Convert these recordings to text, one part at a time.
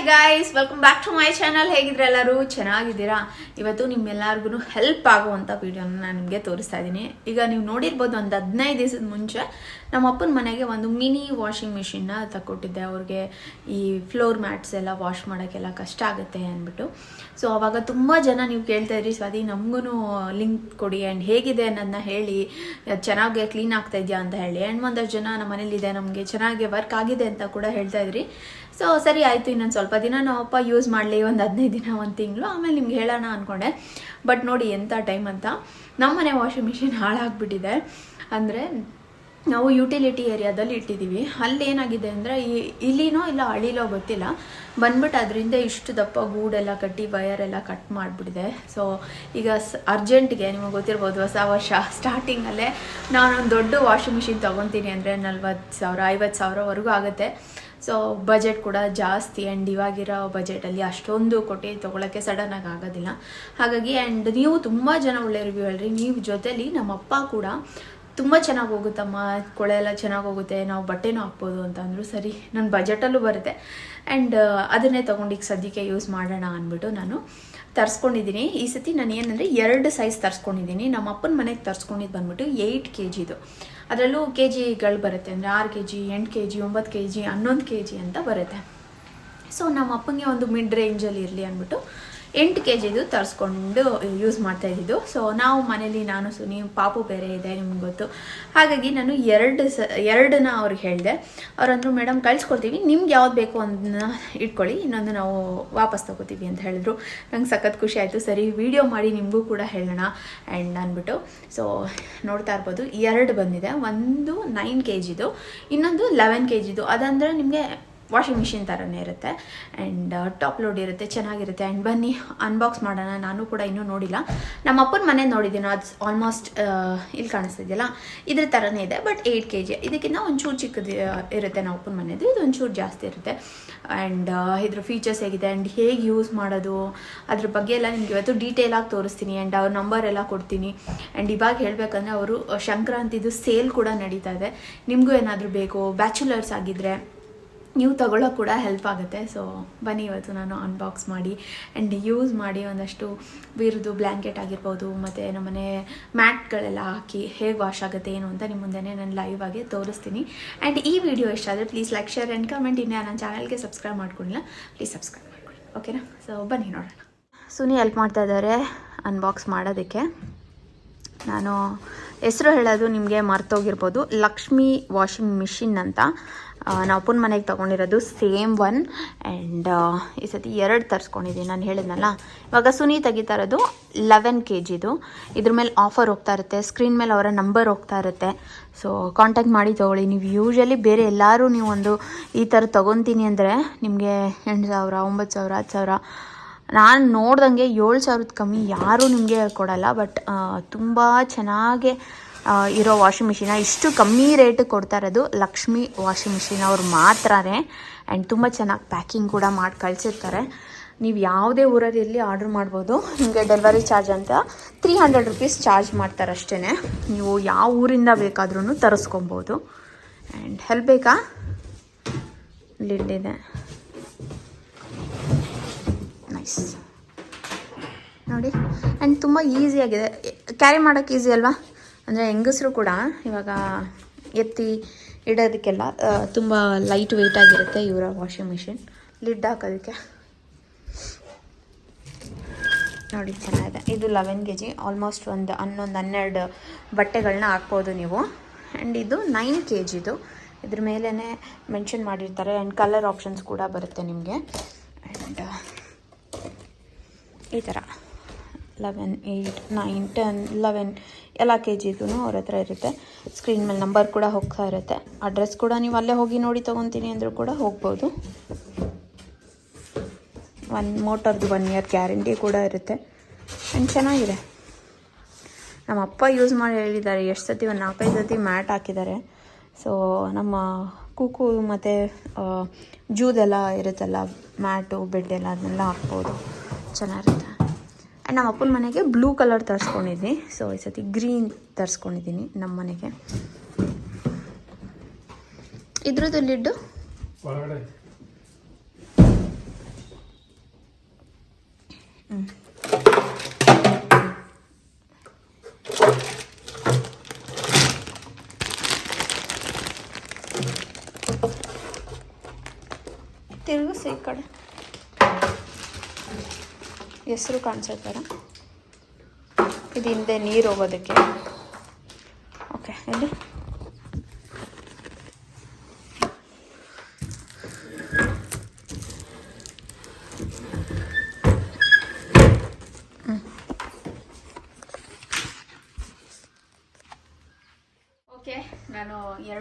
Hi guys welcome back to my channel ಹೇಗಿದ್ರೆ ಎಲ್ಲರೂ ಚೆನ್ನಾಗಿದ್ದೀರಾ? ಇವತ್ತು ನಿಮ್ಮೆಲ್ಲರಿಗೂ ಹೆಲ್ಪ್ ಆಗುವಂಥ ವಿಡಿಯೋನ ನಾನು ನಿಮಗೆ ತೋರಿಸ್ತಾ ಇದ್ದೀನಿ. ಈಗ ನೀವು ನೋಡಿರ್ಬೋದು ಒಂದು ಹದಿನೈದು ದಿವಸದ ಮುಂಚೆ ನಮ್ಮ ಅಪ್ಪನ ಮನೆಗೆ ಒಂದು ಮಿನಿ ವಾಷಿಂಗ್ ಮಿಷಿನ್ನ ತಗೊಟ್ಟಿದ್ದೆ ಅವ್ರಿಗೆ ಈ ಫ್ಲೋರ್ ಮ್ಯಾಟ್ಸ್ ಎಲ್ಲ ವಾಶ್ ಮಾಡೋಕ್ಕೆಲ್ಲ ಕಷ್ಟ ಆಗುತ್ತೆ ಅಂದ್ಬಿಟ್ಟು. ಸೊ ಅವಾಗ ತುಂಬ ಜನ ನೀವು ಕೇಳ್ತಾ ಇದ್ರಿ, ಸ್ವಾತಿ ನಮಗೂ ಲಿಂಕ್ ಕೊಡಿ ಆ್ಯಂಡ್ ಹೇಗಿದೆ ಅನ್ನೋದನ್ನ ಹೇಳಿ, ಚೆನ್ನಾಗೆ ಕ್ಲೀನ್ ಆಗ್ತಾ ಇದೆಯಾ ಅಂತ ಹೇಳಿ. ಆ್ಯಂಡ್ ಒಂದಷ್ಟು ಜನ ನಮ್ಮ ಮನೇಲಿದೆ, ನಮಗೆ ಚೆನ್ನಾಗಿ ವರ್ಕ್ ಆಗಿದೆ ಅಂತ ಕೂಡ ಹೇಳ್ತಾ ಇದ್ರಿ. ಸೊ ಸರಿ ಆಯಿತು, ಇನ್ನೊಂದು ಸ್ವಲ್ಪ ದಿನ ನಮ್ಮಪ್ಪ ಯೂಸ್ ಮಾಡಲಿ, ಒಂದು ಹದಿನೈದು ದಿನ, ಒಂದು ತಿಂಗಳು, ಆಮೇಲೆ ನಿಮ್ಗೆ ಹೇಳೋಣ ಅಂದ್ಕೊಂಡೆ ಬಟ್ ನೋಡಿ ಎಂಥ ಟೈಮ್ ಅಂತ ನಮ್ಮ ಮನೆ ವಾಷಿಂಗ್ ಮಿಷಿನ್ ಹಾಳಾಗ್ಬಿಟ್ಟಿದೆ. ಅಂದರೆ ನಾವು ಯುಟಿಲಿಟಿ ಏರಿಯಾದಲ್ಲಿ ಇಟ್ಟಿದ್ದೀವಿ. ಅಲ್ಲಿ ಏನಾಗಿದೆ ಅಂದರೆ ಈ ಇಲ್ಲಿನೋ ಇಲ್ಲ ಅಳಿಲೋ ಗೊತ್ತಿಲ್ಲ. ಬಂದ್ಬಿಟ್ಟು ಅದರಿಂದ ಇಷ್ಟು ದಪ್ಪ ಗೂಡೆಲ್ಲ ಕಟ್ಟಿ ವೈರ್ ಎಲ್ಲ ಕಟ್ ಮಾಡಿಬಿಟ್ಟಿದೆ. ಸೊ ಈಗ ಸ್ ಅರ್ಜೆಂಟ್ಗೆ ನಿಮಗೆ ಗೊತ್ತಿರ್ಬೋದು, ಹೊಸ ವರ್ಷ ಸ್ಟಾರ್ಟಿಂಗಲ್ಲೇ ನಾನೊಂದು ದೊಡ್ಡ ವಾಷಿಂಗ್ ಮಿಷಿನ್ ತೊಗೊತೀನಿ ಅಂದರೆ ನಲ್ವತ್ತು ಸಾವಿರ ಐವತ್ತು ಸಾವಿರವರೆಗೂ ಆಗುತ್ತೆ. ಸೊ ಬಜೆಟ್ ಕೂಡ ಜಾಸ್ತಿ ಆ್ಯಂಡ್ ಇವಾಗಿರೋ ಬಜೆಟಲ್ಲಿ ಅಷ್ಟೊಂದು ಕೊಟ್ಟು ತೊಗೊಳಕ್ಕೆ ಸಡನ್ನಾಗಿ ಆಗೋದಿಲ್ಲ. ಹಾಗಾಗಿ ಆ್ಯಂಡ್ ನೀವು ತುಂಬ ಜನ ಒಳ್ಳೆ ರಿವ್ಯೂ ಹೇಳ್ರಿ. ನೀವು ನಮ್ಮ ನಮ್ಮಪ್ಪ ಕೂಡ ತುಂಬ ಚೆನ್ನಾಗಿ ಹೋಗುತ್ತಮ್ಮ, ಕೊಳೆ ಎಲ್ಲ ಚೆನ್ನಾಗಿ ಹೋಗುತ್ತೆ, ನಾವು ಬಟ್ಟೆನೂ ಹಾಕ್ಬೋದು ಅಂತ ಅಂದರು ಸರಿ ನನ್ನ ಬಜೆಟಲ್ಲೂ ಬರುತ್ತೆ. ಆ್ಯಂಡ್ ಅದನ್ನೇ ತೊಗೊಂಡು ಈಗ ಸದ್ಯಕ್ಕೆ ಯೂಸ್ ಮಾಡೋಣ ಅಂದ್ಬಿಟ್ಟು ನಾನು ತರ್ಸ್ಕೊಂಡಿದ್ದೀನಿ ಈ ಸತಿ ನಾನು ಏನಂದರೆ ಎರಡು ಸೈಜ್ ತರ್ಸ್ಕೊಂಡಿದ್ದೀನಿ ನಮ್ಮ ಅಪ್ಪನ ಮನೆಗೆ ತರ್ಸ್ಕೊಂಡಿದ್ದು ಬಂದ್ಬಿಟ್ಟು ಏಯ್ಟ್ ಕೆ ಜಿದು ಅದರಲ್ಲೂ ಕೆ ಜಿಗಳು ಬರುತ್ತೆ, ಅಂದರೆ ಆರು ಕೆ ಜಿ ಎಂಟು ಕೆ ಜಿ ಒಂಬತ್ತು ಕೆ ಜಿ ಹನ್ನೊಂದು ಕೆ ಜಿ ಅಂತ ಬರುತ್ತೆ. ಸೊ ನಮ್ಮ ಅಪ್ಪನಿಗೆ ಒಂದು ಮಿಡ್ ರೇಂಜಲ್ಲಿ ಇರಲಿ ಅಂದ್ಬಿಟ್ಟು ಎಂಟು ಕೆ ಜಿದು ತರಿಸ್ಕೊಂಡು ಯೂಸ್ ಮಾಡ್ತಾ ಇದ್ದಿದ್ದು. ಸೊ ನಾವು ಮನೇಲಿ ನಾನು, ಸುನಿ, ಪಾಪು ಬೇರೆ ಇದೆ ನಿಮ್ಗೆ ಗೊತ್ತು. ಹಾಗಾಗಿ ನಾನು ಎರಡು ಸ, ಎರಡನ್ನ ಅವ್ರಿಗೆ ಹೇಳಿದೆ. ಅವ್ರಂದ್ರು ಮೇಡಮ್ ಕಳಿಸ್ಕೊಡ್ತೀವಿ. ನಿಮ್ಗೆ ಯಾವ್ದು ಬೇಕು ಅದನ್ನ ಇಟ್ಕೊಳ್ಳಿ. ಇನ್ನೊಂದು ನಾವು ವಾಪಸ್ ತಗೋತೀವಿ ಅಂತ ಹೇಳಿದ್ರು. ನಂಗೆ ಸಖತ್ ಖುಷಿ ಆಯಿತು. ಸರಿ ವಿಡಿಯೋ ಮಾಡಿ ನಿಮಗೂ ಕೂಡ ಹೇಳೋಣ. ಆ್ಯಂಡ್ ಅಂದ್ಬಿಟ್ಟು ಸೊ ನೋಡ್ತಾ ಇರ್ಬೋದು. ಎರಡು ಬಂದಿದೆ. ಒಂದು ನೈನ್ ಕೆ ಜಿದು ಇನ್ನೊಂದು ಲೆವೆನ್ ಕೆ ಜಿದು ಅದಂದರೆ ನಿಮಗೆ ವಾಷಿಂಗ್ ಮಿಷಿನ್ ಥರನೇ ಇರುತ್ತೆ. ಆ್ಯಂಡ್ ಟಾಪ್ ಲೋಡ್ ಇರುತ್ತೆ, ಚೆನ್ನಾಗಿರುತ್ತೆ. ಆ್ಯಂಡ್ ಬನ್ನಿ ಅನ್ಬಾಕ್ಸ್ ಮಾಡೋಣ. ನಾನು ಕೂಡ ಇನ್ನೂ ನೋಡಿಲ್ಲ. ನಮ್ಮ ಅಪ್ಪನ ಮನೆ ನೋಡಿದ್ದೀನಿ. ಅದು ಆಲ್ಮೋಸ್ಟ್ ಇಲ್ಲಿ ಕಾಣಿಸ್ತಿದೆಯಲ್ಲ ಇದ್ರ ಥರನೇ ಇದೆ. ಬಟ್ ಏಯ್ಟ್ ಕೆ ಜಿ ಇದಕ್ಕಿಂತ ಒಂಚೂರು ಚಿಕ್ಕದು ಇರುತ್ತೆ ನಮ್ಮ ಅಪ್ಪನ ಮನೆಯದು ಇದು ಒಂಚೂರು ಜಾಸ್ತಿ ಇರುತ್ತೆ. ಆ್ಯಂಡ್ ಇದ್ರ ಫೀಚರ್ಸ್ ಹೇಗಿದೆ? ಆ್ಯಂಡ್ ಹೇಗೆ ಯೂಸ್ ಮಾಡೋದು? ಅದ್ರ ಬಗ್ಗೆ ಎಲ್ಲ ನಿಮ್ಗೆ ಇವತ್ತು ಡೀಟೇಲಾಗಿ ತೋರಿಸ್ತೀನಿ. ಆ್ಯಂಡ್ ಅವ್ರ ನಂಬರ್ ಎಲ್ಲ ಕೊಡ್ತೀನಿ. ಆ್ಯಂಡ್ ಇವಾಗ ಹೇಳಬೇಕಂದ್ರೆ ಅವರು ಸಂಕ್ರಾಂತಿದು ಸೇಲ್ ಕೂಡ ನಡೀತಾ ಇದೆ. ನಿಮಗೂ ಏನಾದರೂ ಬೇಕು? ಬ್ಯಾಚುಲರ್ಸ್ ಆಗಿದ್ದರೆ ನೀವು ತಗೊಳ್ಳೋ ಕೂಡ ಹೆಲ್ಪ್ ಆಗುತ್ತೆ. ಸೊ ಬನ್ನಿ ಇವತ್ತು ನಾನು ಅನ್ಬಾಕ್ಸ್ ಮಾಡಿ ಆ್ಯಂಡ್ ಯೂಸ್ ಮಾಡಿ ಒಂದಷ್ಟು ಬೀರದು ಬ್ಲ್ಯಾಂಕೆಟ್ ಆಗಿರ್ಬೋದು, ಮತ್ತು ನಮ್ಮನೆ ಮ್ಯಾಟ್ಗಳೆಲ್ಲ ಹಾಕಿ ಹೇಗೆ ವಾಶ್ ಆಗುತ್ತೆ, ಏನು ಅಂತ ನಿಮ್ಮ ಮುಂದೆ ನಾನು ಲೈವ್ ಆಗಿ ತೋರಿಸ್ತೀನಿ. ಆ್ಯಂಡ್ ಈ ವಿಡಿಯೋ ಇಷ್ಟ ಆದರೆ please like share and comment ಇನ್ನೇ ನನ್ನ ಚಾನಲ್ಗೆ ಸಬ್ಸ್ಕ್ರೈಬ್ ಮಾಡ್ಕೊಂಡಿಲ್ಲ ಪ್ಲೀಸ್ ಸಬ್ಸ್ಕ್ರೈಬ್ ಮಾಡ್ಕೊಳ್ಳಿ. ಓಕೆನಾ ಸೊ ಬನ್ನಿ ನೋಡೋಣ. ಸುನಿ ಹೆಲ್ಪ್ ಮಾಡ್ತಾ ಇದ್ದಾರೆ ಅನ್ಬಾಕ್ಸ್ ಮಾಡೋದಕ್ಕೆ. ನಾನು ಹೆಸರು ಹೇಳೋದು ನಿಮಗೆ ಮರ್ತೋಗಿರ್ಬೋದು. ಲಕ್ಷ್ಮಿ ವಾಷಿಂಗ್ ಮಿಷಿನ್ ಅಂತ. ನಾವು ಅಪ್ಪನ ಮನೆಗೆ ತೊಗೊಂಡಿರೋದು ಸೇಮ್ ಒನ್ ಆ್ಯಂಡ್ ಈ ಸತಿ ಎರಡು ತರಿಸ್ಕೊಂಡಿದ್ದೀನಿ ನಾನು ಹೇಳಿದ್ನಲ್ಲ. ಇವಾಗ ಸುನಿ ತೆಗಿತಾ ಇರೋದು ಲೆವೆನ್ ಕೆ ಜಿದು ಇದ್ರ ಮೇಲೆ ಆಫರ್ ಹೋಗ್ತಾ ಇರುತ್ತೆ ಸ್ಕ್ರೀನ್ ಮೇಲೆ ಅವರ ನಂಬರ್ ಹೋಗ್ತಾ ಇರುತ್ತೆ. ಸೊ ಕಾಂಟ್ಯಾಕ್ಟ್ ಮಾಡಿ ತೊಗೊಳ್ಳಿ. ನೀವು ಯೂಶ್ವಲಿ ಬೇರೆ ಎಲ್ಲರೂ ನೀವು ಒಂದು ಈ ಥರ ತೊಗೊತೀನಿ ಅಂದರೆ ನಿಮಗೆ ಎಂಟು ಸಾವಿರ, ಒಂಬತ್ತು ಸಾವಿರ, ಹತ್ತು ಸಾವಿರ. ನಾನು ನೋಡ್ದಂಗೆ ಏಳು ಸಾವಿರದ ಕಮ್ಮಿ ಯಾರೂ ನಿಮಗೆ ಕೊಡಲ್ಲ ಬಟ್ ತುಂಬ ಚೆನ್ನಾಗೆ ಇರೋ ವಾಷಿಂಗ್ ಮಿಷಿನ ಇಷ್ಟು ಕಮ್ಮಿ ರೇಟಿಗೆ ಕೊಡ್ತಾ ಇರೋದು ಲಕ್ಷ್ಮಿ ವಾಷಿಂಗ್ ಮಿಷಿನ್ ಅವ್ರು ಮಾತ್ರನೇ. ಆ್ಯಂಡ್ ತುಂಬ ಚೆನ್ನಾಗಿ ಪ್ಯಾಕಿಂಗ್ ಕೂಡ ಮಾಡಿ ಕಳಿಸಿರ್ತಾರೆ. ನೀವು ಯಾವುದೇ ಊರಲ್ಲಿ ಆರ್ಡ್ರ್ ಮಾಡ್ಬೋದು. ನಿಮಗೆ ಡೆಲಿವರಿ ಚಾರ್ಜ್ ಅಂತ ತ್ರೀ ಹಂಡ್ರೆಡ್ ರುಪೀಸ್ ಚಾರ್ಜ್ ಮಾಡ್ತಾರೆ ಅಷ್ಟೇ ನೀವು ಯಾವ ಊರಿಂದ ಬೇಕಾದ್ರೂ ತರಿಸ್ಕೊಬೋದು. ಆ್ಯಂಡ್ ಹೆಲ್ಪ್ ಬೇಕಾ? ಲಿಡ್ ಇದೆ ನೈಸ್ ನೋಡಿ. ಆ್ಯಂಡ್ ತುಂಬ ಈಸಿಯಾಗಿದೆ ಕ್ಯಾರಿ ಮಾಡೋಕ್ಕೆ ಈಸಿ ಅಲ್ವಾ? ಅಂದರೆ ಹೆಂಗಸರು ಕೂಡ ಇವಾಗ ಎತ್ತಿ ಇಡೋದಕ್ಕೆಲ್ಲ ತುಂಬ ಲೈಟ್ ವೆಯ್ಟ್ ಆಗಿರುತ್ತೆ ಇವರ ವಾಷಿಂಗ್ ಮಿಷಿನ್ ಲಿಡ್ ಹಾಕೋದಕ್ಕೆ. ನೋಡಿ, ಚೆನ್ನಾಗಿದೆ. ಇದು ಲೆವೆನ್ ಕೆ ಜಿ ಆಲ್ಮೋಸ್ಟ್ ಒಂದು ಹನ್ನೊಂದು, ಹನ್ನೆರಡು ಬಟ್ಟೆಗಳನ್ನ ಹಾಕ್ಬೋದು ನೀವು. ಆ್ಯಂಡ್ ಇದು ನೈನ್ ಕೆ ಜಿದು ಇದ್ರ ಮೇಲೇ ಮೆನ್ಷನ್ ಮಾಡಿರ್ತಾರೆ ಆ್ಯಂಡ್ ಕಲರ್ ಆಪ್ಷನ್ಸ್ ಕೂಡ ಬರುತ್ತೆ ನಿಮಗೆ. ಆ್ಯಂಡ್ ಈ ಥರ eleven eight nine ten eleven ಎಲ್ಲ ಕೆ ಜಿದು ಅವ್ರ ಹತ್ರ ಇರುತ್ತೆ. ಸ್ಕ್ರೀನ್ ಮೇಲೆ ನಂಬರ್ ಕೂಡ ಹೋಗ್ತಾ ಇರುತ್ತೆ. ಅಡ್ರೆಸ್ ಕೂಡ ನೀವು ಅಲ್ಲೇ ಹೋಗಿ ನೋಡಿ ತೊಗೊತೀನಿ ಅಂದರೂ ಕೂಡ ಹೋಗ್ಬೋದು. ಒನ್ ಮೋಟರ್ದು ಒನ್ ಇಯರ್ ಗ್ಯಾರಂಟಿ ಕೂಡ ಇರುತ್ತೆ. ಆ್ಯಂಡ್ ಚೆನ್ನಾಗಿದೆ. ನಮ್ಮ ಅಪ್ಪ ಯೂಸ್ ಮಾಡಿ ಹೇಳಿದ್ದಾರೆ. ಎಷ್ಟು ಸತಿ ಒಂದು ನಾಲ್ಕೈದು ಸತಿ ಮ್ಯಾಟ್ ಹಾಕಿದ್ದಾರೆ. ಸೊ ನಮ್ಮ ಕೂಕು ಮತ್ತು ಜೂದೆಲ್ಲ ಇರುತ್ತಲ್ಲ ಮ್ಯಾಟು ಬೆಡ್ ಎಲ್ಲ ಅದನ್ನೆಲ್ಲ ಹಾಕ್ಬೋದು. ಚೆನ್ನಾಗಿರುತ್ತೆ. ಆ್ಯಂಡ್ ನಮ್ಮ ಅಪ್ಪನ ಮನೆಗೆ ಬ್ಲೂ ಕಲರ್ ತರಿಸ್ಕೊಂಡಿದ್ವಿ. ಸೊ ಈ ಸತಿ ಗ್ರೀನ್ ತರಿಸ್ಕೊಂಡಿದ್ದೀನಿ ನಮ್ಮ ಮನೆಗೆ. ಇದ್ರದ್ದು ಲಿಡ್ಡು ತಿರುಗಿಸಿ ಈ ಕಡೆ. ಹೆಸರು ಕಾಣಿಸುತ್ತಾರ ಇದು ಹಿಂದೆ ನೀರು ಹೋಗೋದಕ್ಕೆ. ಓಕೆ ಇಲ್ಲಿ ಓಕೆ ನಾನು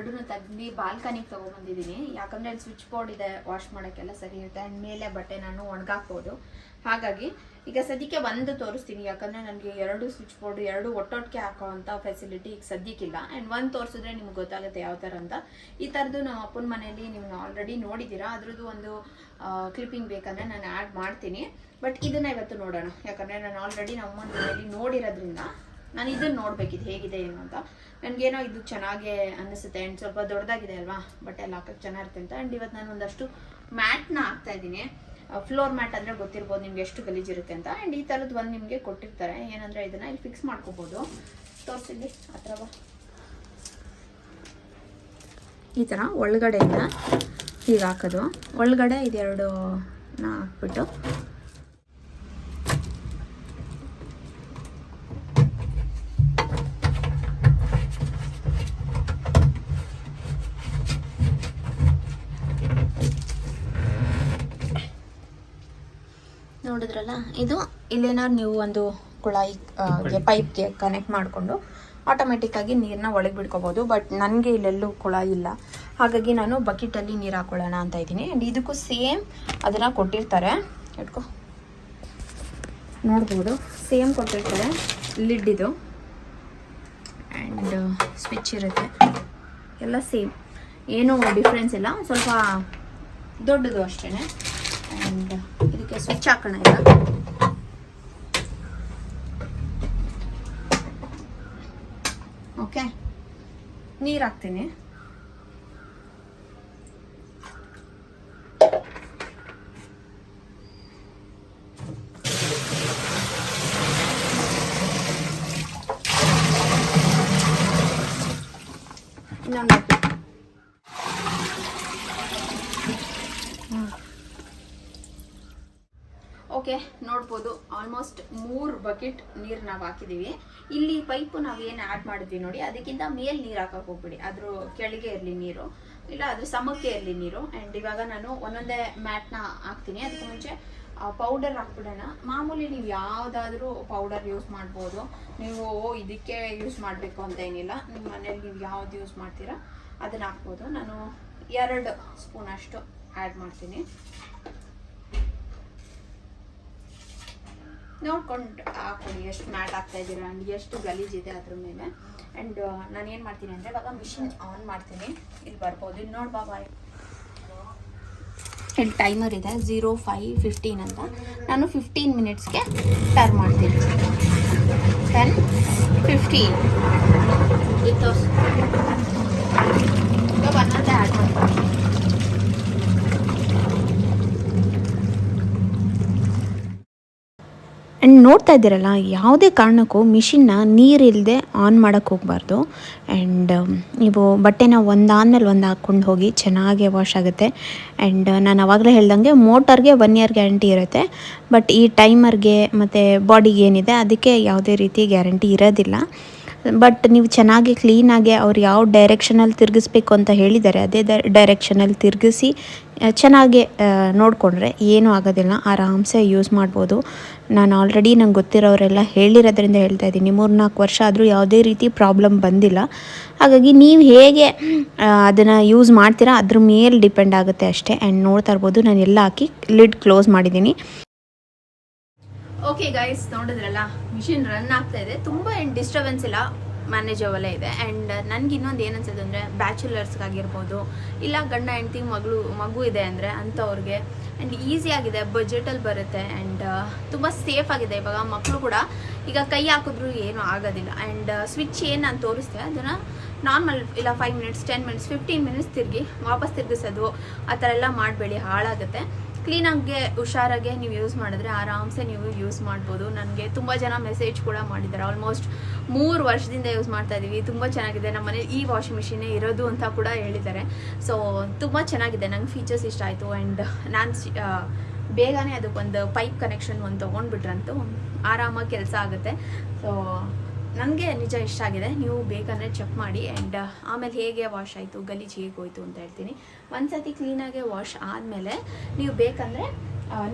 ಎರಡನ್ನೂ ತೆಗ್ದು ಬಾಲ್ಕನಿಗೆ ತೊಗೊಬಂದಿದ್ದೀನಿ. ಯಾಕಂದರೆ ಅಲ್ಲಿ ಸ್ವಿಚ್ ಬೋರ್ಡ್ ಇದೆ ವಾಶ್ ಮಾಡೋಕ್ಕೆಲ್ಲ ಸರಿ ಇರುತ್ತೆ. ಆ್ಯಂಡ್ ಮೇಲೆ ಬಟ್ಟೆ ನಾನು ಒಣಗಾಕ್ಬೋದು. ಹಾಗಾಗಿ ಈಗ ಸದ್ಯಕ್ಕೆ ಒಂದು ತೋರಿಸ್ತೀನಿ. ಯಾಕಂದರೆ ನನಗೆ ಎರಡು ಸ್ವಿಚ್ ಬೋರ್ಡ್ ಎರಡು ಒಟ್ಟೊಟ್ಟಿಗೆ ಹಾಕೋವಂಥ ಫೆಸಿಲಿಟಿ ಈಗ ಸದ್ಯಕ್ಕಿಲ್ಲ. ಆ್ಯಂಡ್ ಒಂದು ತೋರಿಸಿದ್ರೆ ನಿಮ್ಗೆ ಗೊತ್ತಾಗುತ್ತೆ ಯಾವ ಥರ ಅಂತ. ಈ ಥರದ್ದು ನಮ್ಮ ಅಪ್ಪನ ಮನೆಯಲ್ಲಿ ನೀವು ಆಲ್ರೆಡಿ ನೋಡಿದ್ದೀರಾ ಅದ್ರದ್ದು ಒಂದು ಕ್ಲಿಪ್ಪಿಂಗ್ ಬೇಕಂದರೆ ನಾನು ಆ್ಯಡ್ ಮಾಡ್ತೀನಿ. ಬಟ್ ಇದನ್ನು ಇವತ್ತು ನೋಡೋಣ. ಯಾಕಂದರೆ ನಾನು ಆಲ್ರೆಡಿ ನಮ್ಮ ಮನೆಯಲ್ಲಿ ನೋಡಿರೋದ್ರಿಂದ ನಾನು ಇದನ್ನ ನೋಡ್ಬೇಕಿದ್ ಹೇಗಿದೆ ಏನು ಅಂತ. ನನಗೇನೋ ಇದು ಚೆನ್ನಾಗೆ ಅನ್ನಿಸುತ್ತೆ ಆ್ಯಂಡ್ ಸ್ವಲ್ಪ ದೊಡ್ಡದಾಗಿದೆ ಅಲ್ವಾ ಬಟ್ಟೆ ಎಲ್ಲ ಹಾಕಕ್ಕೆ ಚೆನ್ನಾಗಿರುತ್ತೆ ಅಂತ. ಆ್ಯಂಡ್ ಇವತ್ತು ನಾನು ಒಂದಷ್ಟು ಮ್ಯಾಟ್ನ ಹಾಕ್ತಾ ಇದ್ದೀನಿ ಫ್ಲೋರ್ ಮ್ಯಾಟ್ ಅಂದರೆ ಗೊತ್ತಿರ್ಬೋದು ನಿಮ್ಗೆ ಎಷ್ಟು ಗಲೀಜಿರುತ್ತೆ ಅಂತ. ಆ್ಯಂಡ್ ಈ ಥರದ್ದು ಒಂದು ನಿಮಗೆ ಕೊಟ್ಟಿರ್ತಾರೆ. ಏನಂದರೆ ಇದನ್ನು ಇಲ್ಲಿ ಫಿಕ್ಸ್ ಮಾಡ್ಕೋಬೋದು. ತೋರಿಸಿಲ್ಲಿ, ಆ. ಈ ಥರ ಒಳಗಡೆಯಿಂದ ಹೀಗೆ ಹಾಕೋದು. ಒಳಗಡೆ ಇದೆರಡು ಹಾಕ್ಬಿಟ್ಟು ನೋಡಿದ್ರಲ್ಲ, ಇದು ಇಲ್ಲೇನಾದ್ರು ನೀವು ಒಂದು ಕುಳಾಯಿ ಪೈಪ್ಗೆ ಕನೆಕ್ಟ್ ಮಾಡಿಕೊಂಡು ಆಟೋಮೆಟಿಕ್ಕಾಗಿ ನೀರನ್ನ ಒಳಗೆ ಬಿಡ್ಕೋಬೋದು. ಬಟ್ ನನಗೆ ಇಲ್ಲೆಲ್ಲೂ ಕುಳಾಯಿ ಇಲ್ಲ. ಹಾಗಾಗಿ ನಾನು ಬಕೆಟಲ್ಲಿ ನೀರು ಹಾಕೊಳ್ಳೋಣ ಅಂತ ಇದ್ದೀನಿ. ಆ್ಯಂಡ್ ಇದಕ್ಕೂ ಸೇಮ್ ಅದನ್ನು ಕೊಟ್ಟಿರ್ತಾರೆ. ಇಟ್ಕೋ. ನೋಡ್ಬೋದು. ಸೇಮ್ ಕೊಟ್ಟಿರ್ತಾರೆ. ಲಿಡ್ ಇದು. ಆ್ಯಂಡ್ ಸ್ವಿಚ್ ಇರುತ್ತೆ. ಎಲ್ಲ ಸೇಮ್ ಏನೂ ಡಿಫ್ರೆನ್ಸ್ ಇಲ್ಲ. ಸ್ವಲ್ಪ ದೊಡ್ಡದು ಅಷ್ಟೇ ಆ್ಯಂಡ್ ಇದಕ್ಕೆ ಸ್ವಿಚ್ ಹಾಕೋಣ ಈಗ. ಓಕೆ ನೀರು ಹಾಕ್ತೀನಿ ಇನ್ನೊಂದು ಹಾಕಿ. ಓಕೆ ನೋಡ್ಬೋದು ಆಲ್ಮೋಸ್ಟ್ ಮೂರು ಬಕೆಟ್ ನೀರು ನಾವು ಹಾಕಿದ್ದೀವಿ ಇಲ್ಲಿ ಪೈಪು ನಾವು ಏನು ಆ್ಯಡ್ ಮಾಡಿದ್ವಿ ನೋಡಿ, ಅದಕ್ಕಿಂತ ಮೇಲೆ ನೀರು ಹಾಕಕ್ಕೆ ಹೋಗ್ಬಿಡಿ. ಅದ್ರ ಕೆಳಗೆ ಇರಲಿ ನೀರು, ಇಲ್ಲ ಅದ್ರ ಸಮಕ್ಕೆ ಇರಲಿ ನೀರು. ಆ್ಯಂಡ್ ಇವಾಗ ನಾನು ಒಂದೊಂದೇ ಮ್ಯಾಟ್ನ ಹಾಕ್ತೀನಿ. ಅದಕ್ಕೆ ಮುಂಚೆ ಪೌಡರ್ ಹಾಕ್ಬಿಡೋಣ. ಮಾಮೂಲಿ ನೀವು ಯಾವುದಾದ್ರೂ ಪೌಡರ್ ಯೂಸ್ ಮಾಡ್ಬೋದು. ನೀವು ಇದಕ್ಕೆ ಯೂಸ್ ಮಾಡಬೇಕು ಅಂತ ಏನಿಲ್ಲ. ನಿಮ್ಮ ಮನೇಲಿ ನೀವು ಯಾವ್ದು ಯೂಸ್ ಮಾಡ್ತೀರಾ, ಅದನ್ನು ಹಾಕ್ಬೋದು. ನಾನು ಎರಡು ಸ್ಪೂನ್ ಅಷ್ಟು ಆ್ಯಡ್ ಮಾಡ್ತೀನಿ. ನೋಡ್ಕೊಂಡು ಹಾಕೊಳ್ಳಿ ಎಷ್ಟು ಮ್ಯಾಟ್ ಆಗ್ತಾ ಇದ್ದೀರಾ? ಆ್ಯಂಡ್ ಎಷ್ಟು ಗಲೀಜಿದೆ ಅದ್ರ ಮೇಲೆ. ಆ್ಯಂಡ್ ನಾನು ಏನು ಮಾಡ್ತೀನಿ ಅಂದರೆ ಇವಾಗ ಮಿಷಿನ್ ಆನ್ ಮಾಡ್ತೀನಿ. ಇಲ್ಲಿ ಬರ್ಬೋದು. ಇಲ್ಲಿ ನೋಡಿ ಬಾಬಾ ಇಲ್ಲಿ ಟೈಮರ್ ಇದೆ ಝೀರೋ ಫೈವ್ ಫಿಫ್ಟೀನ್ ಅಂತ. ನಾನು ಫಿಫ್ಟೀನ್ ಮಿನಿಟ್ಸ್ಗೆ ಟರ್ನ್ ಮಾಡ್ತೀನಿ. ಟೆನ್ ಫಿಫ್ಟೀನ್ ಇದು ಒಂದೊಂದೇ ಆ್ಯಡ್ ಮಾಡ್ತೀನಿ ಆ್ಯಂಡ್ ನೋಡ್ತಾ ಇದ್ದೀರಲ್ಲ, ಯಾವುದೇ ಕಾರಣಕ್ಕೂ ಮಿಷಿನ್ನ ನೀರಿಲ್ಲದೆ ಆನ್ ಮಾಡೋಕ್ಕೆ ಹೋಗಬಾರ್ದು. ಆ್ಯಂಡ್ ನೀವು ಬಟ್ಟೆನ ಒಂದಾದಮೇಲೆ ಒಂದು ಹಾಕ್ಕೊಂಡು ಹೋಗಿ ಚೆನ್ನಾಗಿ ವಾಶ್ ಆಗುತ್ತೆ. ಆ್ಯಂಡ್ ನಾನು ಆವಾಗಲೇ ಹೇಳ್ದಂಗೆ ಮೋಟರ್ಗೆ ಒನ್ ಇಯರ್ ಗ್ಯಾರಂಟಿ ಇರುತ್ತೆ. ಬಟ್ ಈ ಟೈಮರ್ಗೆ ಮತ್ತು ಬಾಡಿಗೆ ಏನಿದೆ, ಅದಕ್ಕೆ ಯಾವುದೇ ರೀತಿ ಗ್ಯಾರಂಟಿ ಇರೋದಿಲ್ಲ. ಬಟ್ ನೀವು ಚೆನ್ನಾಗಿ ಕ್ಲೀನಾಗಿ ಅವ್ರು ಯಾವ ಡೈರೆಕ್ಷನಲ್ಲಿ ತಿರುಗಿಸ್ಬೇಕು ಅಂತ ಹೇಳಿದ್ದಾರೆ, ಅದೇ ಡೈರೆಕ್ಷನಲ್ಲಿ ತಿರುಗಿಸಿ ಚೆನ್ನಾಗಿ ನೋಡಿಕೊಂಡ್ರೆ ಏನೂ ಆಗೋದಿಲ್ಲ. ಆರಾಮ್ಸೆ ಯೂಸ್ ಮಾಡ್ಬೋದು. ನಾನು ಆಲ್ರೆಡಿ ನಂಗೆ ಗೊತ್ತಿರೋರೆಲ್ಲ ಹೇಳಿರೋದ್ರಿಂದ ಹೇಳ್ತಾ ಇದ್ದೀನಿ. ಮೂರು ನಾಲ್ಕು ವರ್ಷ ಆದರೂ ಯಾವುದೇ ರೀತಿ ಪ್ರಾಬ್ಲಮ್ ಬಂದಿಲ್ಲ. ಹಾಗಾಗಿ ನೀವು ಹೇಗೆ ಅದನ್ನು ಯೂಸ್ ಮಾಡ್ತೀರಾ ಅದ್ರ ಮೇಲೆ ಡಿಪೆಂಡ್ ಆಗುತ್ತೆ ಅಷ್ಟೇ. ಆ್ಯಂಡ್ ನೋಡ್ತಾ ಇರ್ಬೋದು, ನಾನು ಎಲ್ಲ ಹಾಕಿ ಲಿಡ್ ಕ್ಲೋಸ್ ಮಾಡಿದ್ದೀನಿ. ಓಕೆ ಗೈಸ್ ನೋಡಿದ್ರಲ್ಲ ಮಿಷಿನ್ ರನ್ ಆಗ್ತಾ ಇದೆ. ತುಂಬ ಏನು ಡಿಸ್ಟರ್ಬೆನ್ಸ್ ಇಲ್ಲ. ಮ್ಯಾನೇಜಬಲ್ ಇದೆ. ಆ್ಯಂಡ್ ನನಗೆ ಇನ್ನೊಂದು ಏನು ಅನ್ಸುತ್ತೆ ಅಂದರೆ ಬ್ಯಾಚುಲರ್ಸ್ಗಾಗಿರ್ಬೋದು ಇಲ್ಲ ಗಂಡ, ಹೆಂಡತಿ, ಮಗಳು, ಮಗು ಇದೆ ಅಂದರೆ ಅಂಥವ್ರಿಗೆ ಆ್ಯಂಡ್ ಈಸಿಯಾಗಿದೆ ಬಜೆಟಲ್ಲಿ ಬರುತ್ತೆ ಆ್ಯಂಡ್ ತುಂಬ ಸೇಫ್ ಆಗಿದೆ. ಇವಾಗ ಮಕ್ಕಳು ಕೂಡ ಈಗ ಕೈ ಹಾಕಿದ್ರು ಏನೂ ಆಗೋದಿಲ್ಲ. ಆ್ಯಂಡ್ ಸ್ವಿಚ್ ಏನು ನಾನು ತೋರಿಸ್ದೆ, ಅದನ್ನು ನಾರ್ಮಲ್ ಇಲ್ಲ five minutes ten minutes fifteen minutes ತಿರುಗಿ ವಾಪಸ್ ತಿರುಗಿಸೋದು, ಆ ಥರ ಎಲ್ಲ ಮಾಡಬೇಡಿ, ಹಾಳಾಗುತ್ತೆ. ಕ್ಲೀನಾಗೆ ಹುಷಾರಾಗೆ ನೀವು ಯೂಸ್ ಮಾಡಿದ್ರೆ ಆರಾಮ್ಸೆ ನೀವು ಯೂಸ್ ಮಾಡ್ಬೋದು. ನನಗೆ ತುಂಬ ಜನ ಮೆಸೇಜ್ ಕೂಡ ಮಾಡಿದ್ದಾರೆ. ಆಲ್ಮೋಸ್ಟ್ ಮೂರು ವರ್ಷದಿಂದ ಯೂಸ್ ಮಾಡ್ತಾ ಇದ್ದೀವಿ ತುಂಬ ಚೆನ್ನಾಗಿದೆ. ನಮ್ಮ ಮನೇಲಿ ಈ ವಾಷಿಂಗ್ ಮಿಷಿನೇ ಇರೋದು ಅಂತ ಕೂಡ ಹೇಳಿದ್ದಾರೆ. ಸೊ ತುಂಬ ಚೆನ್ನಾಗಿದೆ. ನಂಗೆ ಫೀಚರ್ಸ್ ಇಷ್ಟ ಆಯಿತು. ಆ್ಯಂಡ್ ನಾನು ಬೇಗನೆ ಅದಕ್ಕೊಂದು ಪೈಪ್ ಕನೆಕ್ಷನ್ ಒಂದು ತೊಗೊಂಡ್ಬಿಟ್ರಂತೂ ಆರಾಮಾಗಿ ಕೆಲಸ ಆಗುತ್ತೆ. ಸೊ ನನಗೆ ನಿಜ ಇಷ್ಟ ಆಗಿದೆ. ನೀವು ಬೇಕಂದರೆ ಚೆಕ್ ಮಾಡಿ ಆ್ಯಂಡ್ ಆಮೇಲೆ ಹೇಗೆ ವಾಶ್ ಆಯಿತು, ಗಲೀಜು ಹೇಗೆ ಹೋಯಿತು ಅಂತ ಹೇಳ್ತೀನಿ. ಒಂದು ಸತಿ ಕ್ಲೀನಾಗೆ ವಾಶ್ ಆದಮೇಲೆ ನೀವು ಬೇಕಂದರೆ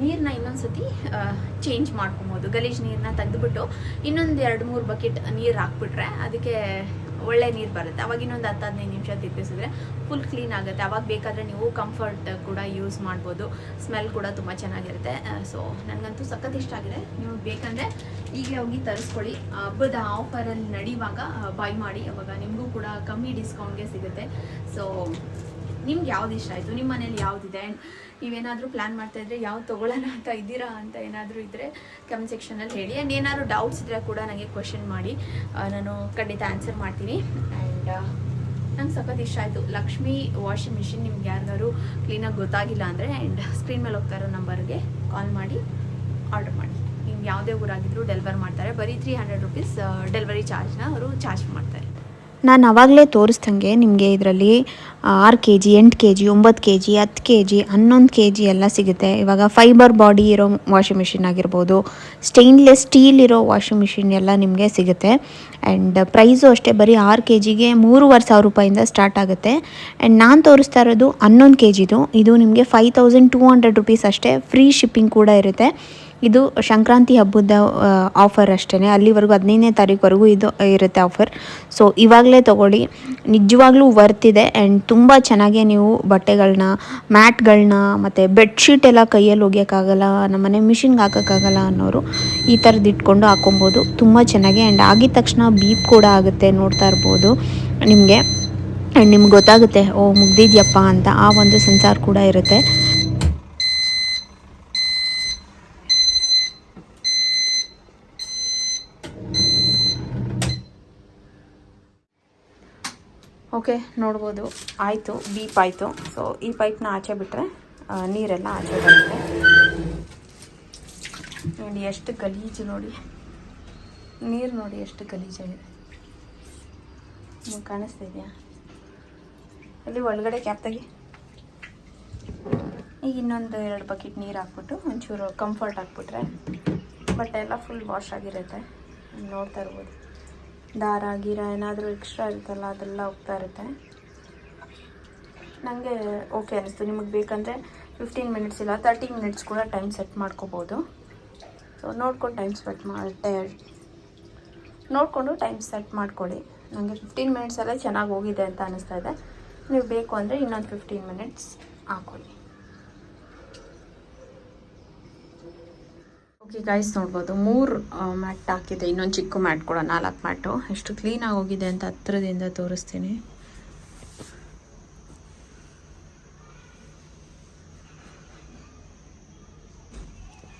ನೀರನ್ನ ಇನ್ನೊಂದು ಸತಿ ಚೇಂಜ್ ಮಾಡ್ಕೊಬೋದು. ಗಲೀಜು ನೀರನ್ನ ತೆಗೆದುಬಿಟ್ಟು ಇನ್ನೊಂದು ಎರಡು ಮೂರು ಬಕೆಟ್ ನೀರು ಹಾಕ್ಬಿಟ್ರೆ, ಅದಕ್ಕೆ ಒಳ್ಳೆ ನೀರು ಬರುತ್ತೆ. ಅವಾಗ ಇನ್ನೊಂದು ಹತ್ತು, ಹದಿನೈದು ನಿಮಿಷ ತಿಪ್ಪಿಸಿದ್ರೆ ಫುಲ್ ಕ್ಲೀನ್ ಆಗುತ್ತೆ. ಅವಾಗ ಬೇಕಾದರೆ ನೀವು ಕಂಫರ್ಟ್ ಕೂಡ ಯೂಸ್ ಮಾಡ್ಬೋದು. ಸ್ಮೆಲ್ ಕೂಡ ತುಂಬ ಚೆನ್ನಾಗಿರುತ್ತೆ. ಸೊ ನನಗಂತೂ ಸಖತ್ ಇಷ್ಟ ಆಗಿದೆ. ನೀವು ಬೇಕಂದರೆ ಈಗಲೇ ಹೋಗಿ ತರಿಸ್ಕೊಳ್ಳಿ. ಹಬ್ಬದ ಆಫರಲ್ಲಿ ನಡೆಯುವಾಗ ಬೈ ಮಾಡಿ. ಅವಾಗ ನಿಮಗೂ ಕೂಡ ಕಮ್ಮಿ ಡಿಸ್ಕೌಂಟ್ಗೆ ಸಿಗುತ್ತೆ. ಸೊ ನಿಮ್ಗೆ ಯಾವ್ದು ಇಷ್ಟ ಆಯಿತು? ನಿಮ್ಮ ಮನೇಲಿ ಯಾವುದಿದೆ? ಆ್ಯಂಡ್ ನೀವೇನಾದರೂ ಪ್ಲ್ಯಾನ್ ಮಾಡ್ತಾ ಇದ್ರೆ ಯಾವ್ದು ತೊಗೊಳ್ಳೋಣ ಅಂತ ಇದ್ದೀರಾ ಅಂತ ಏನಾದರೂ ಇದ್ದರೆ ಕಮೆಂಟ್ ಸೆಕ್ಷನಲ್ಲಿ ಹೇಳಿ. ಆ್ಯಂಡ್ ಏನಾದರೂ ಡೌಟ್ಸ್ ಇದ್ದರೆ ಕೂಡ ನನಗೆ ಕ್ವಶನ್ ಮಾಡಿ. ನಾನು ಖಂಡಿತ ಆನ್ಸರ್ ಮಾಡ್ತೀನಿ. ಆ್ಯಂಡ್ ನಂಗೆ ಸಖತ್ ಇಷ್ಟ ಆಯಿತು. ಲಕ್ಷ್ಮಿ ವಾಷಿಂಗ್ ಮಿಷಿನ್ ನಿಮ್ಗೆ ಯಾರಿಗಾರು ಕ್ಲೀನಾಗಿ ಗೊತ್ತಾಗಿಲ್ಲ ಅಂದರೆ ಆ್ಯಂಡ್ ಸ್ಕ್ರೀನ್ ಮೇಲೆ ಹೋಗ್ತಾ ಇರೋ ನಂಬರ್ಗೆ ಕಾಲ್ ಮಾಡಿ ಆರ್ಡರ್ ಮಾಡಿ. ನಿಮ್ಗೆ ಯಾವುದೇ ಊರಾಗಿದ್ದರೂ ಡೆಲಿವರ್ ಮಾಡ್ತಾರೆ. ಬರೀ ತ್ರೀ ಹಂಡ್ರೆಡ್ ರುಪೀಸ್ ಡೆಲಿವರಿ ಚಾರ್ಜ್ನ ಅವರು ಚಾರ್ಜ್ ಮಾಡ್ತಾರೆ. ನಾನು ಆವಾಗಲೇ ತೋರಿಸ್ದಂಗೆ ನಿಮಗೆ ಇದರಲ್ಲಿ ಆರು ಕೆ ಜಿ ಎಂಟು ಕೆ ಜಿ ಒಂಬತ್ತು ಕೆ ಜಿ ಹತ್ತು ಕೆ ಜಿ ಹನ್ನೊಂದು ಕೆ ಜಿ ಎಲ್ಲ ಸಿಗುತ್ತೆ. ಇವಾಗ ಫೈಬರ್ ಬಾಡಿ ಇರೋ ವಾಷಿಂಗ್ ಮಿಷಿನ್ ಆಗಿರ್ಬೋದು ಸ್ಟೈನ್ಲೆಸ್ ಸ್ಟೀಲ್ ಇರೋ ವಾಷಿಂಗ್ ಮಿಷಿನ್ ಎಲ್ಲ ನಿಮಗೆ ಸಿಗುತ್ತೆ. ಆ್ಯಂಡ್ ಪ್ರೈಸು ಅಷ್ಟೇ, ಬರೀ ಆರು ಕೆ ಜಿಗೆ ಮೂರುವರೆ ಸಾವಿರ ರೂಪಾಯಿಂದ ಸ್ಟಾರ್ಟ್ ಆಗುತ್ತೆ. ಆ್ಯಂಡ್ ನಾನು ತೋರಿಸ್ತಾ ಇರೋದು ಹನ್ನೊಂದು ಕೆ ಜಿದು ಇದು ನಿಮಗೆ five thousand two hundred rupees ಅಷ್ಟೇ ಫ್ರೀ ಶಿಪ್ಪಿಂಗ್ ಕೂಡ ಇರುತ್ತೆ. ಇದು ಸಂಕ್ರಾಂತಿ ಹಬ್ಬದ ಆಫರ್ ಅಷ್ಟೇ ಅಲ್ಲಿವರೆಗೂ, ಹದಿನೈದನೇ ತಾರೀಕುವರೆಗೂ ಇದು, ಇರುತ್ತೆ ಆಫರ್ ಸೊ ಇವಾಗಲೇ ತೊಗೊಳ್ಳಿ. ನಿಜವಾಗ್ಲೂ ವರ್ತ್ ಇದೆ. ಆ್ಯಂಡ್ ತುಂಬ ಚೆನ್ನಾಗಿ ನೀವು ಬಟ್ಟೆಗಳನ್ನ ಮ್ಯಾಟ್ಗಳನ್ನ, ಮತ್ತು ಬೆಡ್ಶೀಟ್ ಎಲ್ಲ ಕೈಯಲ್ಲಿ ನಮ್ಮ ನಮ್ಮನೆ ಮಿಷಿನ್ಗೆ ಹಾಕೋಕ್ಕಾಗಲ್ಲ ಅನ್ನೋರು ಈ ಥರದ್ದು ಇಟ್ಕೊಂಡು ಹಾಕೊಬೋದು ತುಂಬ ಚೆನ್ನಾಗಿ. ಆ್ಯಂಡ್ ಆಗಿದ ತಕ್ಷಣ ಬೀಪ್ ಕೂಡ ಆಗುತ್ತೆ ನೋಡ್ತಾ ಇರ್ಬೋದು ನಿಮಗೆ. ಆ್ಯಂಡ್ ನಿಮ್ಗೆ ಗೊತ್ತಾಗುತ್ತೆ, ಓ ಮುಗ್ದಿದ್ಯಪ್ಪ ಅಂತ ಆ ಒಂದು ಸೆನ್ಸಾರ್ ಕೂಡ ಇರುತ್ತೆ. ಓಕೆ, ನೋಡ್ಬೋದು. ಆಯಿತು ಬೀಪ್ ಆಯಿತು ಸೊ ಈ ಪೈಪ್ನ ಆಚೆ ಬಿಟ್ಟರೆ ನೀರೆಲ್ಲ ಆಚೆ ಬರುತ್ತೆ. ನೋಡಿ, ಎಷ್ಟು ಗಲೀಜು ನೋಡಿ. ನೀರು ನೋಡಿ ಎಷ್ಟು ಗಲೀಜಾಗಿದೆ. ನಿಮ್ಗೆ ಕಾಣಿಸ್ತಾ ಇದೆಯಾ? ಅಲ್ಲಿ ಒಳಗಡೆ ಕ್ಯಾಪ್ ತೆಗಿ. ಈಗ ಇನ್ನೊಂದು ಎರಡು ಬಕೆಟ್ ನೀರು ಹಾಕ್ಬಿಟ್ಟು, ಒಂಚೂರು ಕಂಫರ್ಟ್ ಹಾಕ್ಬಿಟ್ರೆ ಬಟ್ಟೆ ಎಲ್ಲ ಫುಲ್ ವಾಶ್ ಆಗಿರುತ್ತೆ. ನೋಡ್ತಾ ಇರ್ಬೋದು. ದಾರ ಗೀರ ಏನಾದರೂ ಎಕ್ಸ್ಟ್ರಾ ಇರುತ್ತಲ್ಲ, ಅದೆಲ್ಲ ಹೋಗ್ತಾ ಇರುತ್ತೆ. ನನಗೆ ಓಕೆ ಅನಿಸ್ತು. ನಿಮಗೆ ಬೇಕಂದರೆ ಫಿಫ್ಟೀನ್ ಮಿನಿಟ್ಸ್ ಇಲ್ಲ ತರ್ಟಿ ಮಿನಿಟ್ಸ್ ಕೂಡ ಟೈಮ್ ಸೆಟ್ ಮಾಡ್ಕೋಬೋದು. ಸೊ ನೋಡ್ಕೊಂಡು ಟೈಮ್ ಸೆಟ್ ಮಾಡಿ ನೋಡಿಕೊಂಡು ಟೈಮ್ ಸೆಟ್ ಮಾಡ್ಕೊಳ್ಳಿ. ನನಗೆ ಫಿಫ್ಟೀನ್ ಮಿನಿಟ್ಸಲ್ಲೇ ಚೆನ್ನಾಗಿ ಹೋಗಿದೆ ಅಂತ ಅನಿಸ್ತಾ ಇದೆ. ನೀವು ಬೇಕು ಅಂದರೆ ಇನ್ನೊಂದು ಫಿಫ್ಟೀನ್ ಮಿನಿಟ್ಸ್ ಹಾಕೊಳ್ಳಿ. ಓಕೆ ಗೈಸ್ ನೋಡ್ಬೋದು. ಮೂರು ಮ್ಯಾಟ್ ಹಾಕಿದೆ. ಇನ್ನೊಂದು ಚಿಕ್ಕ ಮ್ಯಾಟ್ ಕೂಡ ನಾಲ್ಕು ಮ್ಯಾಟು. ಎಷ್ಟು ಕ್ಲೀನಾಗಿ ಹೋಗಿದೆ ಅಂತ ಹತ್ರದಿಂದ ತೋರಿಸ್ತೀನಿ.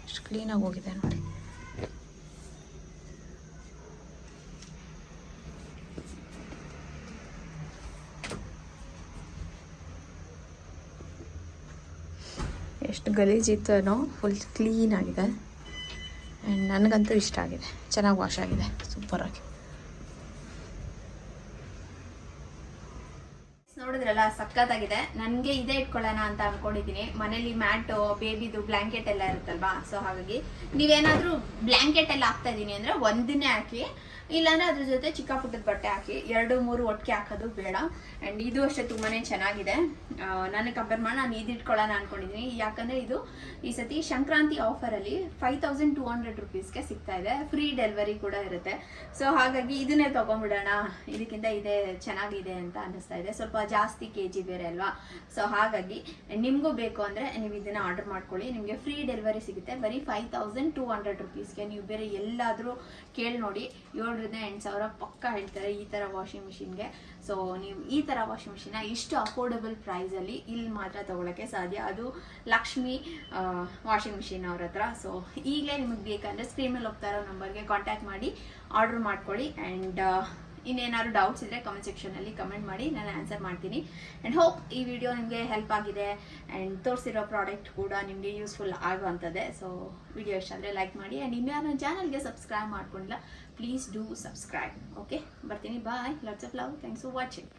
ಎಷ್ಟು ಕ್ಲೀನಾಗಿ ಹೋಗಿದೆ ನೋಡಿ. ಎಷ್ಟು ಗಲೀಜಿತ್ತನೋ ಫುಲ್ ಕ್ಲೀನಾಗಿದೆ ಆ್ಯಂಡ್ ನನಗಂತೂ ಇಷ್ಟ ಆಗಿದೆ. ಚೆನ್ನಾಗಿ ವಾಶ್ ಆಗಿದೆ. ಸೂಪರಾಗಿ ನೋಡಿದ್ರಲ್ಲ, ಸಖತ್ತಾಗಿದೆ. ನನಗೆ ಇದೇ ಇಟ್ಕೊಳ್ಳೋಣ ಅಂತ ಅನ್ಕೊಂಡಿದ್ದೀನಿ. ಮನೇಲಿ ಮ್ಯಾಟ್, ಬೇಬಿದು ಬ್ಲ್ಯಾಂಕೆಟ್ ಎಲ್ಲ ಇರುತ್ತಲ್ವಾ? ಸೊ ಹಾಗಾಗಿ ನೀವೇನಾದ್ರೂ ಬ್ಲ್ಯಾಂಕೆಟ್ ಎಲ್ಲ ಹಾಕ್ತಾ ಇದೀನಿ ಅಂದ್ರೆ ಒಂದನ್ನೇ ಹಾಕಿ. ಇಲ್ಲಾಂದ್ರೆ ಅದ್ರ ಜೊತೆ ಚಿಕ್ಕ ಪುಟ್ಟದ ಬಟ್ಟೆ ಹಾಕಿ, ಎರಡು, ಮೂರು ಒಟ್ಟಿಗೆ ಹಾಕೋದು ಬೇಡ. ಆ್ಯಂಡ್ ಇದು ಅಷ್ಟೇ ತುಂಬಾನೇ ಚೆನ್ನಾಗಿದೆ. ನಾನು ಕಂಪೇರ್ ಮಾಡಿ, ನಾನು ಇದು ಇಟ್ಕೊಳ್ಳೋಣ ಅನ್ಕೊಂಡಿದ್ದೀನಿ ಯಾಕಂದ್ರೆ ಇದು ಈ ಸತಿ ಸಂಕ್ರಾಂತಿ ಆಫರಲ್ಲಿ ಫೈವ್ ತೌಸಂಡ್ ಟೂ ಹಂಡ್ರೆಡ್ ರುಪೀಸ್ಗೆ ಸಿಗ್ತಾ ಇದೆ. ಫ್ರೀ ಡೆಲಿವರಿ ಕೂಡ ಇರುತ್ತೆ. ಸೊ ಹಾಗಾಗಿ ಇದನ್ನೇ ತಗೊಂಡ್ಬಿಡೋಣ. ಇದಕ್ಕಿಂತ ಇದೇ, ಚೆನ್ನಾಗಿದೆ ಅಂತ ಅನ್ನಿಸ್ತಾ ಇದೆ. ಸ್ವಲ್ಪ ಜಾಸ್ತಿ ಕೆ ಜಿ ಬೇರೆ ಅಲ್ವಾ? ಸೊ ಹಾಗಾಗಿ ನಿಮಗೂ ಬೇಕು ಅಂದರೆ ನೀವು ಇದನ್ನ ಆರ್ಡರ್ ಮಾಡ್ಕೊಳ್ಳಿ. ನಿಮಗೆ ಫ್ರೀ ಡೆಲಿವರಿ ಸಿಗುತ್ತೆ. ಬರೀ ಫೈವ್ ತೌಸಂಡ್ ಟೂ ಹಂಡ್ರೆಡ್ ರುಪೀಸ್ಗೆ ನೀವು ಬೇರೆ ಎಲ್ಲಾದರೂ ಕೇಳಿ ನೋಡಿ. ನೋಡಿದ್ರೆ ಎಂಟು ಸಾವಿರ ಪಕ್ಕ ಹೇಳ್ತಾರೆ ಈ ಥರ ವಾಷಿಂಗ್ ಮಿಷಿನ್ಗೆ ಸೊ ನೀವು ಈ ಥರ ವಾಷಿಂಗ್ ಮಿಷಿನ ಇಷ್ಟು ಅಫೋರ್ಡೆಬಲ್ ಪ್ರೈಸಲ್ಲಿ ಇಲ್ಲಿ ಮಾತ್ರ ತೊಗೊಳಕ್ಕೆ ಸಾಧ್ಯ. ಅದು ಲಕ್ಷ್ಮಿ ವಾಷಿಂಗ್ ಮಿಷಿನ್ ಅವ್ರ ಹತ್ರ. ಸೊ ಈಗಲೇ ನಿಮಗೆ ಬೇಕಂದರೆ ಸ್ಕ್ರೀನಲ್ಲಿ ಹೋಗ್ತಾ ಇರೋ ನಂಬರ್ಗೆ ಕಾಂಟ್ಯಾಕ್ಟ್ ಮಾಡಿ ಆರ್ಡರ್ ಮಾಡ್ಕೊಳ್ಳಿ. ಆ್ಯಂಡ್ ಇನ್ನೇನಾದ್ರು ಡೌಟ್ಸ್ ಇದ್ದರೆ ಕಮೆಂಟ್ ಸೆಕ್ಷನಲ್ಲಿ ಕಮೆಂಟ್ ಮಾಡಿ, ನಾನು ಆನ್ಸರ್ ಮಾಡ್ತೀನಿ. ಆ್ಯಂಡ್ ಹೋಪ್ ಈ ವಿಡಿಯೋ ನಿಮಗೆ ಹೆಲ್ಪ್ ಆಗಿದೆ. ಆ್ಯಂಡ್ ತೋರಿಸಿರೋ ಪ್ರಾಡಕ್ಟ್ ಕೂಡ ನಿಮಗೆ ಯೂಸ್ಫುಲ್ ಆಗುವಂಥದ್ದೇ ಸೊ ವಿಡಿಯೋ ಇಷ್ಟ ಆದರೆ ಲೈಕ್ ಮಾಡಿ. ಆ್ಯಂಡ್ ಇನ್ಯಾರು ಚಾನಲ್ಗೆ ಸಬ್ಸ್ಕ್ರೈಬ್ ಮಾಡ್ಕೊಂಡಿಲ್ಲ ಪ್ಲೀಸ್ ಡೂ ಸಬ್ಸ್ಕ್ರೈಬ್ ಓಕೆ ಬರ್ತೀನಿ bye lots of love thanks for watching